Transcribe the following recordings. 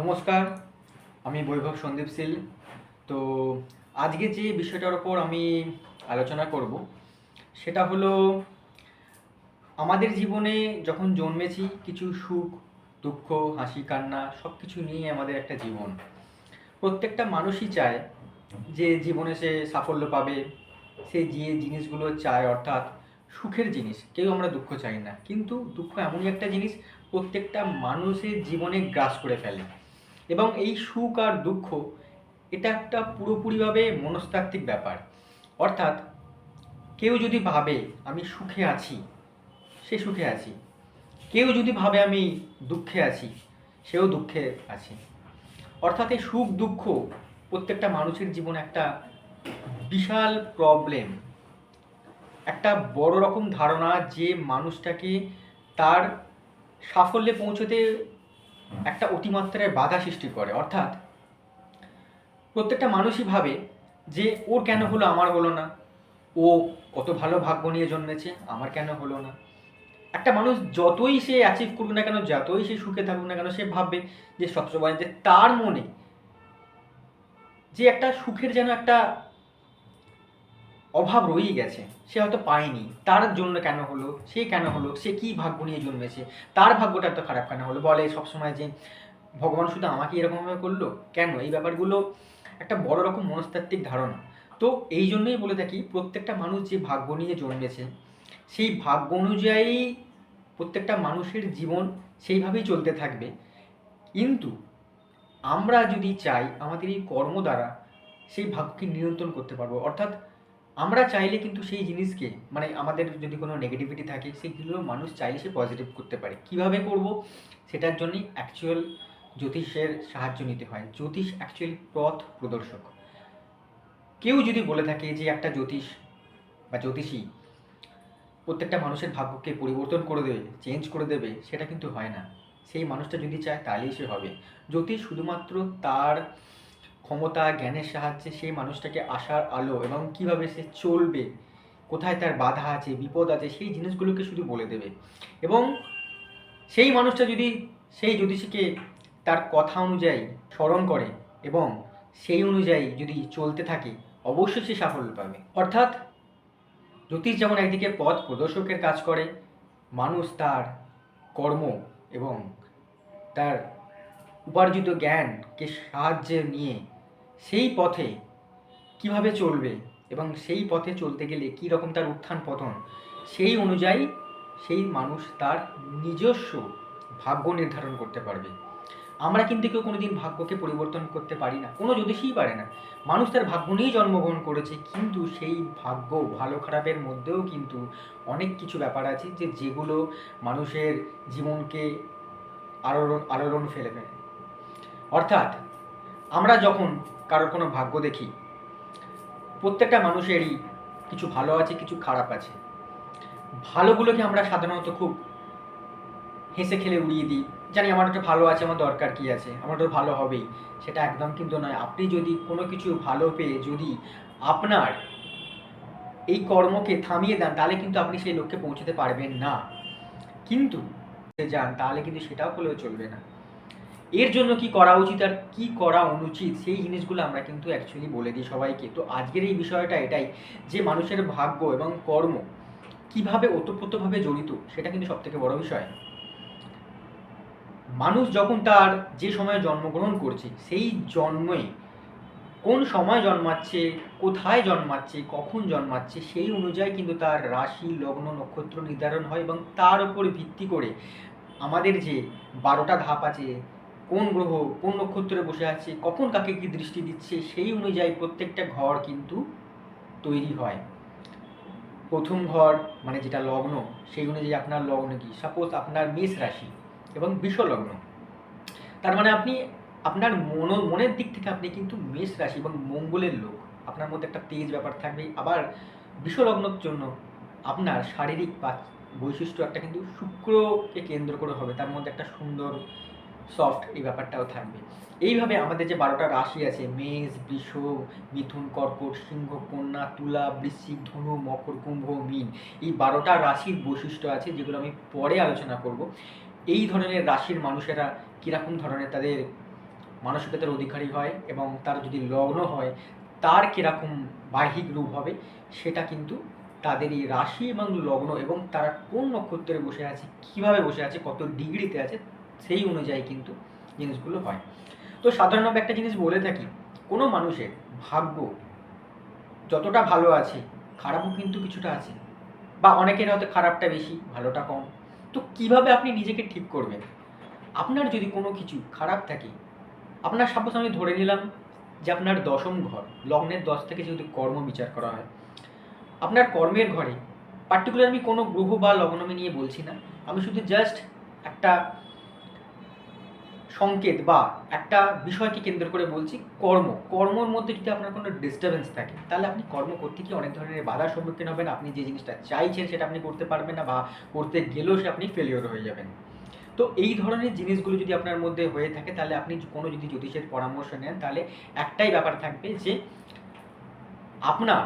নমস্কার, আমি বৈভব সন্দীপ শীল তো আজকে যে বিষয়টার ওপর আমি আলোচনা করব, সেটা হলো আমাদের জীবনে যখন জন্মেছি, কিছু সুখ, দুঃখ, হাসি, কান্না সব কিছু নিয়ে আমাদের একটা জীবন। প্রত্যেকটা মানুষই চায় যে জীবনে সে সাফল্য পাবে, সে যে জিনিসগুলো চায়, অর্থাৎ সুখের জিনিস, কেউ আমরা দুঃখ চাই না। কিন্তু দুঃখ এমনই একটা জিনিস, প্রত্যেকটা মানুষের জীবনে গ্রাস করে ফেলে। এবং এই সুখ আর দুঃখ, এটা একটা পুরোপুরিভাবে মনস্তাত্ত্বিক ব্যাপার। অর্থাৎ কেউ যদি ভাবে আমি সুখে আছি, সে সুখে আছি। কেউ যদি ভাবে আমি দুঃখে আছি, সেও দুঃখে আছে। অর্থাৎ এই সুখ, দুঃখ প্রত্যেকটা মানুষের জীবনে একটা বিশাল প্রবলেম একটা বড় রকম ধারণা যে মানুষটাকে তার সাফল্যে পৌঁছতে একটা অতিমাত্রায় বাধা সৃষ্টি করে। অর্থাৎ প্রত্যেকটা মানুষই ভাবে যে, ওর কেন হলো আমার হলো না? ও কত ভালো ভাগ্য নিয়ে জন্মেছে, আমার কেন হলো না? একটা মানুষ যতই সে অ্যাচিভ করুক না কেন, যতই সে সুখে থাকুক না কেন, সে ভাববে যে সবসময় যে তার মনে যে, একটা সুখের যেন একটা অভাব রয়েই গেছে। সে হয়তো পায়নি। তার জন্য কেন হলো? সে কেন হলো? সে কি ভাগ্য নিয়ে জন্মেছে? তার ভাগ্যটা এত খারাপ কেন হলো? বলে সবসময় যে, ভগবান শুধু আমাকে এরকমভাবে করল? কেন? এই ব্যাপারগুলো একটা বড় রকম মনস্তাত্ত্বিক ধারণা। তো এই জন্যই বলে থাকি, প্রত্যেকটা মানুষ যে ভাগ্য নিয়ে জন্মেছে, সেই ভাগ্য অনুযায়ী প্রত্যেকটা মানুষের জীবন সেইভাবেই চলতে থাকবে। কিন্তু আমরা যদি চাই আমাদের এই কর্ম দ্বারা সেই ভাগ্যকে নিয়ন্ত্রণ করতে পারব, অর্থাৎ আমরা চাইলে কিন্তু সেই জিনিসকে মানে আমাদের যদি কোনো নেগেটিভিটি থাকে সেগুলো মানুষ চাইলে সে পজিটিভ করতে পারে। কীভাবে করব? সেটার জন্যই অ্যাকচুয়াল জ্যোতিষের সাহায্য নিতে হয়। জ্যোতিষ অ্যাকচুয়ালি পথ প্রদর্শক। কেউ যদি বলে থাকে যে একটা জ্যোতিষ বা জ্যোতিষী প্রত্যেকটা মানুষের ভাগ্যকে পরিবর্তন করে দেবে চেঞ্জ করে দেবে, সেটা কিন্তু হয় না। সেই মানুষটা যদি চায় তাহলেই সে হবে। জ্যোতিষ শুধুমাত্র তার ক্ষমতা, জ্ঞানের সাহায্যে সেই মানুষটাকে আশার আলো এবং কীভাবে সে চলবে, কোথায় তার বাধা আছে, বিপদ আছে, সেই জিনিসগুলোকে শুধু বলে দেবে। এবং সেই মানুষটা যদি, সেই জ্যোতিষীকে তার কথা অনুযায়ী স্মরণ করে এবং সেই অনুযায়ী যদি চলতে থাকে, অবশ্যই সে সাফল্য পাবে। অর্থাৎ জ্যোতিষ যেমন একদিকে পথ প্রদর্শকের কাজ করে, মানুষ তার কর্ম এবং তার উপার্জিত জ্ঞানকে সাহায্যে নিয়ে সেই পথে কীভাবে চলবে এবং সেই পথে চলতে গেলে কী রকম তার উত্থান পতন, সেই অনুযায়ী সেই মানুষ তার নিজস্ব ভাগ্য নির্ধারণ করতে পারবে। আমরা কিন্তু কেউ কোনোদিন ভাগ্যকে পরিবর্তন করতে পারি না, কোনো জ্যোতিষীই পারে না। মানুষ তার ভাগ্য নিয়েই জন্মগ্রহণ করেছে, কিন্তু সেই ভাগ্য ভালো খারাপের মধ্যেও কিন্তু অনেক কিছু ব্যাপার আছে যে যেগুলো মানুষের জীবনকে আলোড়ন আলোড়ন ফেলে অর্থাৎ আমরা যখন কারোর কোনো ভাগ্য দেখি, প্রত্যেকটা মানুষেরই কিছু ভালো আছে, কিছু খারাপ আছে। ভালোগুলোকে আমরা সাধারণত খুব হেসে খেলে উড়িয়ে দিই, জানি আমার একটা ভালো আছে, আমার দরকার কি আছে, আমার তো ভালো হবেই। সেটা একদম কিন্তু নয়। আপনি যদি কোনো কিছু ভালো পেয়ে যদি আপনার এই কর্মকে থামিয়ে দেন, তাহলে কিন্তু আপনি সেই লক্ষ্যে পৌঁছতে পারবেন না। কিন্তু যান, তাহলে কিন্তু সেটাও করলেও চলবে না। এর জন্য কি করা উচিত আর কি করা অনুচিত, সেই জিনিসগুলো আমরা কিন্তু অ্যাকচুয়ালি বলে দিই সবাইকে। তো আজকের এই বিষয়টা এটাই যে মানুষের ভাগ্য এবং কর্ম কীভাবে ওতপ্রোতভাবে জড়িত, সেটা কিন্তু সবথেকে বড় বিষয়। মানুষ যখন তার যে সময়ে জন্মগ্রহণ করছে, সেই জন্মে কোন সময় জন্মাচ্ছে, কোথায় জন্মাচ্ছে, কখন জন্মাচ্ছে, সেই অনুযায়ী কিন্তু তার রাশি, লগ্ন, নক্ষত্র নির্ধারণ হয় এবং তার উপর ভিত্তি করে আমাদের যে বারোটা ধাপ আছে কোন গ্রহ কোন নক্ষত্রে বসে আছে, কখন কাকে কি দৃষ্টি দিচ্ছে, সেই অনুযায়ী প্রত্যেকটা ঘর কিন্তু তৈরি হয়। প্রথম ঘর মানে যেটা লগ্ন, সেই অনুযায়ী আপনার লগ্ন কি? সাপোজ আপনার মেষ রাশি এবং লগ্ন। তার মানে আপনি, আপনার মন, মনের দিক থেকে আপনি কিন্তু মেষ রাশি এবং মঙ্গলের লোক। আপনার মধ্যে একটা তেজ ব্যাপার থাকবে। আবার লগ্নর জন্য আপনার শারীরিক বৈশিষ্ট্য একটা কিন্তু শুক্রকে কেন্দ্র করে হবে। তার মধ্যে একটা সুন্দর সফট এই ব্যাপারটাও থাকবে। এইভাবে আমাদের যে বারোটা রাশি আছে, মেষ, বৃষ, মিথুন, কর্কট, সিংহ, কন্যা, তুলা, বৃশ্চিক, ধনু, মকর, কুম্ভ, মীন, এই বারোটা রাশির বৈশিষ্ট্য আছে যেগুলো আমি পরে আলোচনা করব। এই ধরনের রাশির মানুষেরা কীরকম ধরনের তাদের মানসিকতার অধিকারী হয় এবং তার যদি লগ্ন হয়, তার কীরকম বাহ্যিক রূপ হবে, সেটা কিন্তু তাদের এই রাশি এবং লগ্ন এবং তারা কোন নক্ষত্রে বসে আছে, কীভাবে বসে আছে, কত ডিগ্রিতে আছে সেই অনুযায়ী কিন্তু জিনিসগুলো হয়। তো সাধারণভাবে একটা জিনিস বলে থাকি, কোনো মানুষের ভাগ্য যতটা ভালো আছে, খারাপও কিন্তু কিছুটা আছে, বা অনেকের হয়তো খারাপটা বেশি, ভালোটা কম। তো কীভাবে আপনি নিজেকে ঠিক করবেন? আপনার যদি কোনো কিছু খারাপ থাকে, আপনার সাপোজ আমি ধরে নিলাম যে আপনার দশম ঘর, লগ্নের দশ থেকে যেহেতু কর্ম বিচার করা হয়, আপনার কর্মের ঘরে পার্টিকুলার আমি কোনো গ্রহ বা লগ্ন আমি নিয়ে বলছি না, আমি শুধু জাস্ট একটা সংকেত বা একটা বিষয়কে কেন্দ্র করে বলছি কর্ম। কর্মর মধ্যে যদি আপনার কোনো ডিস্টারবেন্স থাকে, তাহলে আপনি কর্ম করতে গিয়ে অনেক ধরনের বাধার সম্মুখীন হবেন। আপনি যে জিনিসটা চাইছেন সেটা আপনি করতে পারবেন না বা করতে গেলেও সে আপনি ফেলিওর হয়ে যাবেন। তো এই ধরনের জিনিসগুলো যদি আপনার মধ্যে হয়ে থাকে, তাহলে আপনি কোনো যদি জ্যোতিষের পরামর্শ নেন, তাহলে একটাই ব্যাপার থাকবে যে আপনার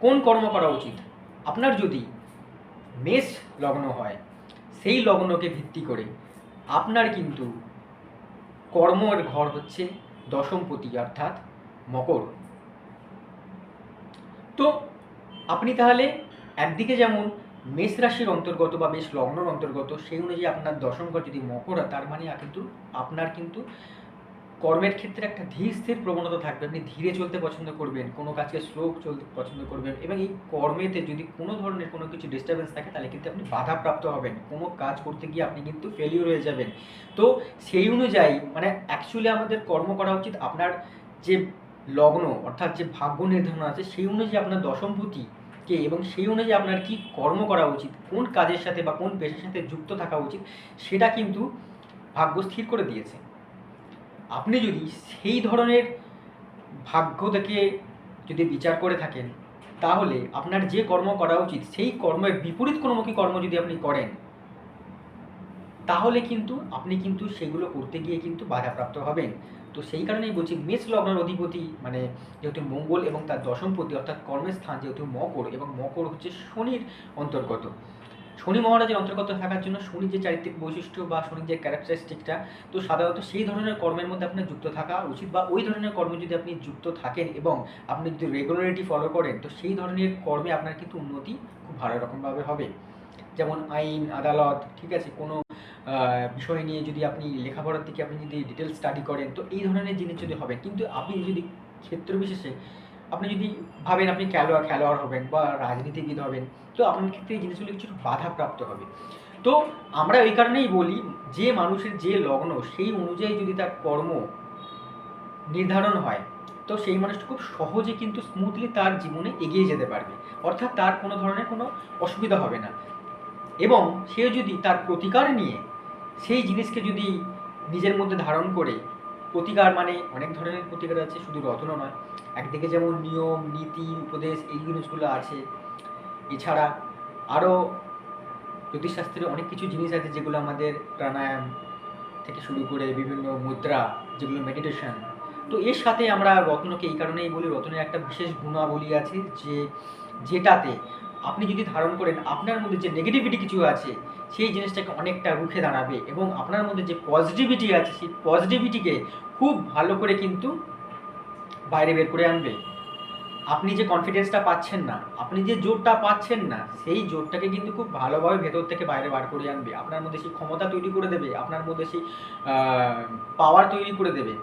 কোন কর্ম করা উচিত? আপনার যদি মেষ লগ্ন হয়, সেই লগ্নকে ভিত্তি করে আপনার কিন্তু কর্মের ঘর হচ্ছে দশমপতি অর্থাৎ মকর। তো আপনি তাহলে একদিকে যেমন মেষ রাশির অন্তর্গত বা মেষ লগ্নর অন্তর্গত, সেই অনুযায়ী আপনার দশম ঘর যদি মকর তার মানে কিন্তু আপনার কিন্তু কর্মের ক্ষেত্রে একটা ধীর, স্থির প্রবণতা থাকবে। আপনি ধীরে চলতে পছন্দ করবেন, কোনো কাজকে স্লো চলতে পছন্দ করবেন এবং এই কর্মেতে যদি কোনো ধরনের কোনো কিছু ডিস্টারবেন্স থাকে, তাহলে কিন্তু আপনি বাধাপ্রাপ্ত হবেন। কোনো কাজ করতে গিয়ে আপনি কিন্তু ফেলিওর হয়ে যাবেন। তো সেই অনুযায়ী মানে অ্যাকচুয়ালি আমাদের কর্ম করা উচিত আপনার যে লগ্ন, অর্থাৎ যে ভাগ্য নির্ধারণ আছে, সেই অনুযায়ী আপনার দশমভূতি কে এবং সেই অনুযায়ী আপনার কি কর্ম করা উচিত, কোন কাজের সাথে বা কোন পেশার সাথে যুক্ত থাকা উচিত, সেটা কিন্তু ভাগ্য স্থির করে দিয়েছে। আপনি যদি সেই ধরনের ভাগ্য থেকে যদি বিচার করে থাকেন, তাহলে আপনার যে কর্ম করা উচিত, সেই কর্মের বিপরীত কোনোমুখী কর্ম যদি আপনি করেন, তাহলে কিন্তু আপনি কিন্তু সেগুলো করতে গিয়ে কিন্তু বাধাপ্রাপ্ত হবেন। তো সেই কারণেই বলছি, মেষ লগ্নের অধিপতি মানে যেহেতু মঙ্গল এবং তার দশমপতি অর্থাৎ কর্মের স্থান যেহেতু মকর, এবং মকর হচ্ছে শনির অন্তর্গত। শনি মহারাজের অন্তর্গত থাকার জন্য শনি যে চারিত্রিক বৈশিষ্ট্য বা শনির যে ক্যারেক্টারিস্টিকটা, তো সাধারণত সেই ধরনের কর্মের মধ্যে আপনার যুক্ত থাকা উচিত বা ওই ধরনের কর্মে যদি আপনি যুক্ত থাকেন এবং আপনি যদি রেগুলারিটি ফলো করেন, তো সেই ধরনের কর্মে আপনার কিন্তু উন্নতি খুব ভালো রকমভাবে হবে। যেমন আইন, আদালত, ঠিক আছে, কোনো বিষয় নিয়ে যদি আপনি লেখাপড়ার দিকে আপনি যদি ডিটেলস স্টাডি করেন, তো এই ধরনের জিনিস যদি হবে, কিন্তু আপনি যদি ক্ষেত্র বিশেষে আপনি যদি ভাবেন আপনি খেলোয়াড় খেলোয়াড় হবেন বা রাজনীতিবিদ হবেন, তো আপনার ক্ষেত্রে এই জিনিসগুলো কিছু বাধাপ্রাপ্ত হবে। তো আমরা ওই কারণেই বলি, যে মানুষের যে লগ্ন, সেই অনুযায়ী যদি তার কর্ম নির্ধারণ হয়, তো সেই মানুষটা খুব সহজে কিন্তু স্মুথলি তার জীবনে এগিয়ে যেতে পারবে। অর্থাৎ তার কোনো ধরনের কোনো অসুবিধা হবে না। এবং সে যদি তার প্রতিকার নিয়ে, সেই জিনিসকে যদি নিজের মধ্যে ধারণ করে প্রতিকার মানে অনেক ধরনের প্রতিকার আছে, শুধু রত্ন নয়। একদিকে যেমন নিয়ম, নীতি, উপদেশ, এই জিনিসগুলো আছে। এছাড়া আরও জ্যোতিষশাস্ত্রে অনেক কিছু জিনিস আছে যেগুলো আমাদের প্রাণায়াম থেকে শুরু করে বিভিন্ন মুদ্রা, যেগুলো মেডিটেশন তো এর সাথে আমরা রত্নকে এই কারণেই বলি, রত্নের একটা বিশেষ গুণাবলী আছে যে, যেটাতে আপনি যদি ধারণ করেন আপনার মধ্যে যে নেগেটিভিটি কিছু আছে সেই জিনিসটাকে অনেকটা রুখে দাঁড়াবে এবং আপনার মধ্যে যে পজিটিভিটি আছে, সেই পজিটিভিটিকে খুব ভালো করে কিন্তু বাইরে বের করে আনবে। আপনি যে কনফিডেন্সটা পাচ্ছেন না, আপনি যে জোরটা পাচ্ছেন না, সেই জোরটাকে কিন্তু খুব ভালোভাবে ভেতর থেকে বাইরে বার করে আনবে। আপনার মধ্যে সেই ক্ষমতা তৈরি করে দেবে, আপনার মধ্যে সেই পাওয়ার তৈরি করে দেবে।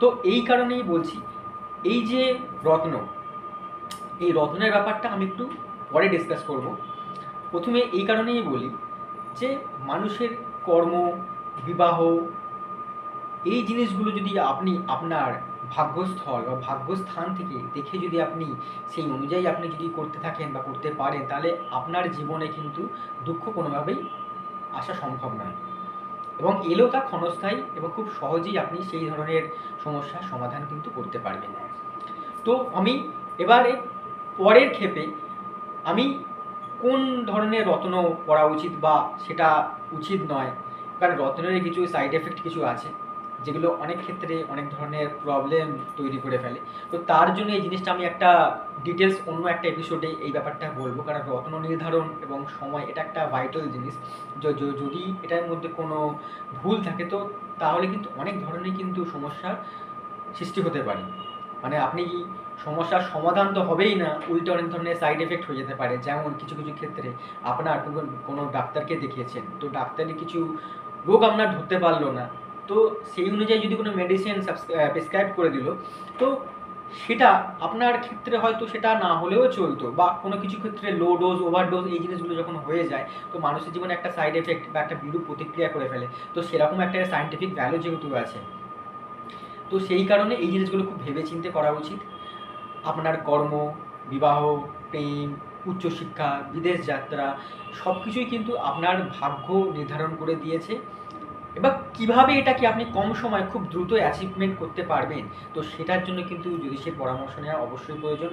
তো এই কারণেই বলছি, এই যে রত্ন, এই রত্নের ব্যাপারটা আমি একটু পরে ডিসকাস করব। প্রথমে এই কারণেই বলি যে মানুষের কর্ম, বিবাহ, এই জিনিসগুলো যদি আপনি আপনার ভাগ্যস্থল বা ভাগ্যস্থান থেকে দেখে যদি আপনি সেই অনুযায়ী আপনি যদি করতে থাকেন বা করতে পারেন, তাহলে আপনার জীবনে কিন্তু দুঃখ কোনোভাবেই আসা সম্ভব নয়। এবং এলো তা ক্ষণস্থায়ী এবং খুব সহজেই আপনি সেই ধরনের সমস্যার সমাধান কিন্তু করতে পারবেন। তো আমি এবারে পরের ক্ষেপে আমি কোন ধরনের রত্ন পরা উচিত বা সেটা উচিত নয়? কারণ রত্নের কিছু সাইড এফেক্ট কিছু আছে, যেগুলো অনেক ক্ষেত্রে অনেক ধরনের প্রবলেম তৈরি করে ফেলে। তো তার জন্য এই জিনিসটা আমি একটা ডিটেলস অন্য একটা এপিসোডে এই ব্যাপারটা বলব। কারণ রত্ন নির্ধারণ এবং সময় এটা একটা ভাইটাল জিনিস। যদি এটার মধ্যে কোনো ভুল থাকে, তো তাহলে কিন্তু অনেক ধরনের কিন্তু সমস্যার সৃষ্টি হতে পারে। মানে আপনি সমস্যার সমাধান তো হবেই না, উল্টে অনেক ধরনের সাইড এফেক্ট হয়ে যেতে পারে। যেমন কিছু কিছু ক্ষেত্রে আপনার কোনো ডাক্তারকে দেখিয়েছেন, তো ডাক্তারই কিছু রোগ আপনার ধরতে পারল না। তো সেই অনুযায়ী যদি কোনো মেডিসিন প্রেসক্রাইব করে দিল, তো সেটা আপনার ক্ষেত্রে হয়তো সেটা না হলেও চলতো বা কোনো কিছু ক্ষেত্রে লো ডোজ ওভারডোজ এই জিনিসগুলো যখন হয়ে যায়, তো মানুষের জীবনে একটা সাইড এফেক্ট বা একটা বিরূপ প্রতিক্রিয়া করে ফেলে। তো সেরকম একটা সাইন্টিফিক ভ্যালু যেহেতু আছে, তো সেই কারণে এই জিনিসগুলো খুব ভেবে ভেবেচিন্তে করা উচিত। আপনার কর্ম, বিবাহ, প্রেম, উচ্চশিক্ষা, বিদেশ যাত্রা সব কিছুই কিন্তু আপনার ভাগ্য নির্ধারণ করে দিয়েছে। এবার কীভাবে এটাকে আপনি কম সময় খুব দ্রুত অ্যাচিভমেন্ট করতে পারবেন? তো সেটার জন্য কিন্তু জ্যোতিষের পরামর্শ নেওয়া অবশ্যই প্রয়োজন।